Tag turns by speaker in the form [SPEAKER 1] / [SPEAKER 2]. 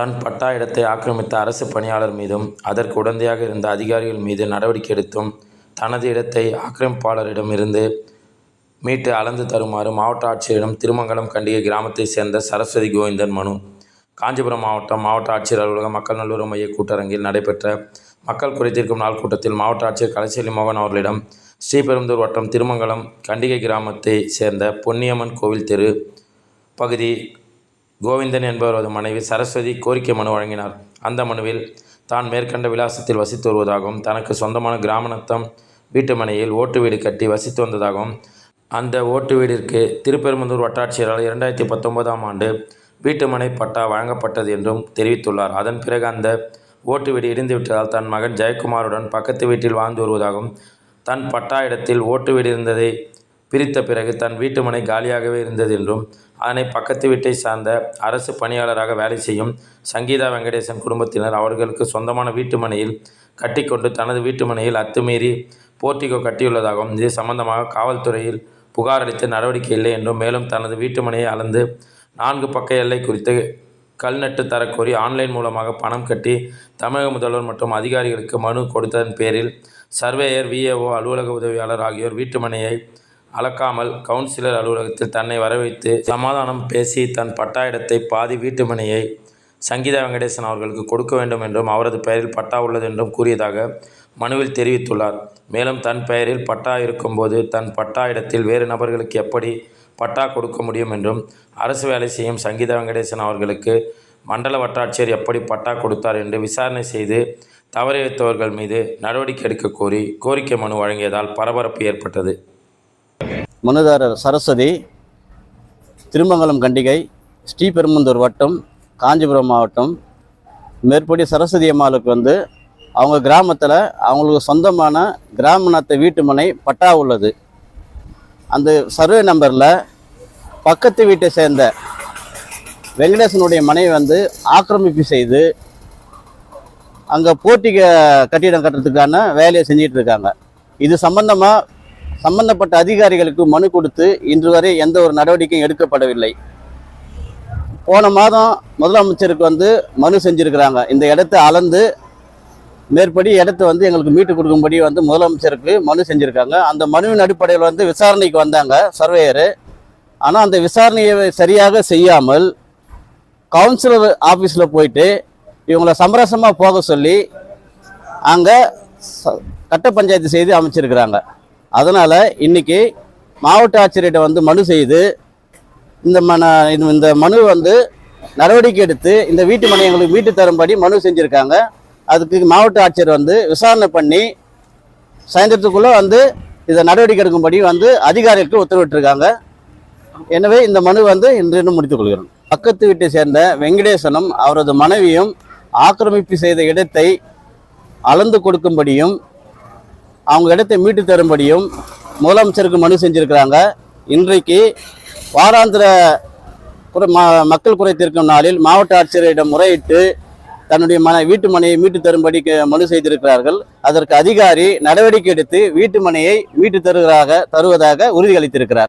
[SPEAKER 1] தன் பட்டா இடத்தை ஆக்கிரமித்த அரசு பணியாளர் மீதும் அதற்கு உடந்தையாக இருந்த அதிகாரிகள் மீது நடவடிக்கை எடுத்தும் தனது இடத்தை ஆக்கிரமிப்பாளரிடம் இருந்து மீட்டு அளந்து தருமாறு மாவட்ட ஆட்சியரிடம் திருமங்கலம் கண்டிகை கிராமத்தைச் சேர்ந்த சரஸ்வதி கோவிந்தன் மனு. காஞ்சிபுரம் மாவட்டம் மாவட்ட ஆட்சியர் அலுவலகம் மக்கள் நல்லுறவு மைய கூட்டரங்கில் நடைபெற்ற மக்கள் குறைத்திருக்கும் நாள் கூட்டத்தில் மாவட்ட ஆட்சியர் கலைச்செல்வி மோகன் அவர்களிடம் ஸ்ரீபெரும்புதூர் வட்டம் திருமங்கலம் கண்டிகை கிராமத்தைச் சேர்ந்த பொன்னியம்மன் கோவில் தெரு பகுதி கோவிந்தன் என்பவரது மனைவி சரஸ்வதி கோரிக்கை மனு வழங்கினார். அந்த மனுவில் தான் மேற்கண்ட விலாசத்தில் வசித்து வருவதாகவும் தனக்கு சொந்தமான கிராமநத்தம் வீட்டு மனையில் ஓட்டு வீடு கட்டி வசித்து வந்ததாகவும் அந்த ஓட்டு வீடிற்கு திருப்பெரும்புதூர் வட்டாட்சியரால் இரண்டாயிரத்தி பத்தொன்பதாம் ஆண்டு வீட்டுமனை பட்டா வழங்கப்பட்டது என்றும் தெரிவித்துள்ளார். அதன் பிறகு அந்த ஓட்டு வீடு இடிந்துவிட்டதால் தன் மகன் ஜெயக்குமாருடன் பக்கத்து வீட்டில் வாழ்ந்து வருவதாகவும் தன் பட்டா இடத்தில் ஓட்டு வீடு இருந்ததை பிரித்த பிறகு தன் வீட்டுமனை காலியாகவே இருந்தது என்றும் அதனை பக்கத்து வீட்டை சார்ந்த அரசு பணியாளராக வேலை செய்யும் சங்கீதா வெங்கடேசன் குடும்பத்தினர் அவர்களுக்கு சொந்தமான வீட்டுமனையில் கட்டிக்கொண்டு தனது வீட்டுமனையில் அத்துமீறி போர்ட்டிகோ கட்டியுள்ளதாகவும் இது சம்பந்தமாக காவல்துறையில் புகார் அளித்து நடவடிக்கை இல்லை என்றும் மேலும் தனது வீட்டுமனையை அளந்து நான்கு பக்க எல்லை குறித்து கல் நட்டு தரக்கோரி ஆன்லைன் மூலமாக பணம் கட்டி தமிழக முதல்வர் மற்றும் அதிகாரிகளுக்கு மனு கொடுத்ததன் பேரில் சர்வேயர் விஏஓ அலுவலக உதவியாளர் ஆகியோர் வீட்டுமனையை அளக்காமல் கவுன்சிலர் அலுவலகத்தில் தன்னை வரவைத்து சமாதானம் பேசி தன் பட்டா இடத்தை பாதி வீட்டுமனையை சங்கீதா வெங்கடேசன் அவர்களுக்கு கொடுக்க வேண்டும் என்றும் அவரது பெயரில் பட்டா உள்ளது என்றும் கூறியதாக மனுவில் தெரிவித்துள்ளார். மேலும் தன் பெயரில் பட்டா இருக்கும்போது தன் பட்டா இடத்தில் வேறு நபர்களுக்கு எப்படி பட்டா கொடுக்க முடியும் என்றும் அரசு வேலை செய்யும் சங்கீதா வெங்கடேசன் அவர்களுக்கு மண்டல வட்டாட்சியர் எப்படி பட்டா கொடுத்தார் என்று விசாரணை செய்து தவறிழைத்தவர்கள் மீது நடவடிக்கை எடுக்க கோரி கோரிக்கை மனு வழங்கியதால் பரபரப்பு ஏற்பட்டது.
[SPEAKER 2] மனுதாரர் சரஸ்வதி திருமங்கலம் கண்டிகை ஸ்ரீபெரும்புதூர் வட்டம் காஞ்சிபுரம் மாவட்டம். மேற்படி சரஸ்வதி அம்மாளுக்கு வந்து அவங்க கிராமத்தில் அவங்களுக்கு சொந்தமான கிராமநாத்த வீட்டு மனை பட்டா உள்ளது. அந்த சர்வே நம்பரில் பக்கத்து வீட்டை சேர்ந்த வெங்கடேசனுடைய மனைவி வந்து ஆக்கிரமிப்பு செய்து அங்கே போட்டி கட்டிடம் கட்டுறதுக்கான வேலையை செஞ்சிகிட்டு இருக்காங்க. இது சம்பந்தமாக சம்பந்தப்பட்ட அதிகாரிகளுக்கு மனு கொடுத்து இன்று வரை எந்த ஒரு நடவடிக்கையும் எடுக்கப்படவில்லை. போன மாதம் முதலமைச்சருக்கு வந்து மனு செஞ்சுருக்கிறாங்க. இந்த இடத்த அளந்து மேற்படி இடத்த வந்து எங்களுக்கு மீட்டு கொடுக்கும்படி வந்து முதலமைச்சருக்கு மனு செஞ்சுருக்காங்க. அந்த மனுவின் அடிப்படையில் வந்து விசாரணைக்கு வந்தாங்க சர்வேயரு. ஆனால் அந்த விசாரணையை சரியாக செய்யாமல் கவுன்சிலர் ஆஃபீஸில் போயிட்டு இவங்களை சமரசமாக போக சொல்லி அங்கே கட்ட பஞ்சாயத்து செய்து அமைச்சிருக்கிறாங்க. அதனால் இன்னைக்கு மாவட்ட ஆட்சியர்கிட்ட வந்து மனு செய்து இந்த மன இந்த- இந்த மனு வந்து நடவடிக்கை எடுத்து இந்த வீட்டு மனை எங்களுக்கு மீட்டு தரும்படி மனு செஞ்சுருக்காங்க. அதுக்கு மாவட்ட ஆட்சியர் வந்து விசாரணை பண்ணி சாயந்தரத்துக்குள்ளே வந்து இதை நடவடிக்கை எடுக்கும்படி வந்து அதிகாரிகளுக்கு உத்தரவிட்டிருக்காங்க. எனவே இந்த மனு வந்து இன்று முடித்துக் கொள்கிறோம். பக்கத்து வீட்டை சேர்ந்த வெங்கடேசனும் அவரது மனைவியும் ஆக்கிரமிப்பு செய்த இடத்தை அளந்து கொடுக்கும்படியும் அவங்க இடத்தை மீட்டு தரும்படியும் முதலமைச்சருக்கு மனு செஞ்சுருக்கிறாங்க. இன்றைக்கு வாராந்திர குறை மக்கள் குறை தீர்க்கும் நாளில் மாவட்ட ஆட்சியரிடம் முறையிட்டு தன்னுடைய மன வீட்டு மனையை மீட்டு தரும்படி மனு செய்திருக்கிறார்கள். அதற்கு அதிகாரி நடவடிக்கை எடுத்து வீட்டு மனையை மீட்டு தருவதாக தருவதாக உறுதியளித்திருக்கிறார்.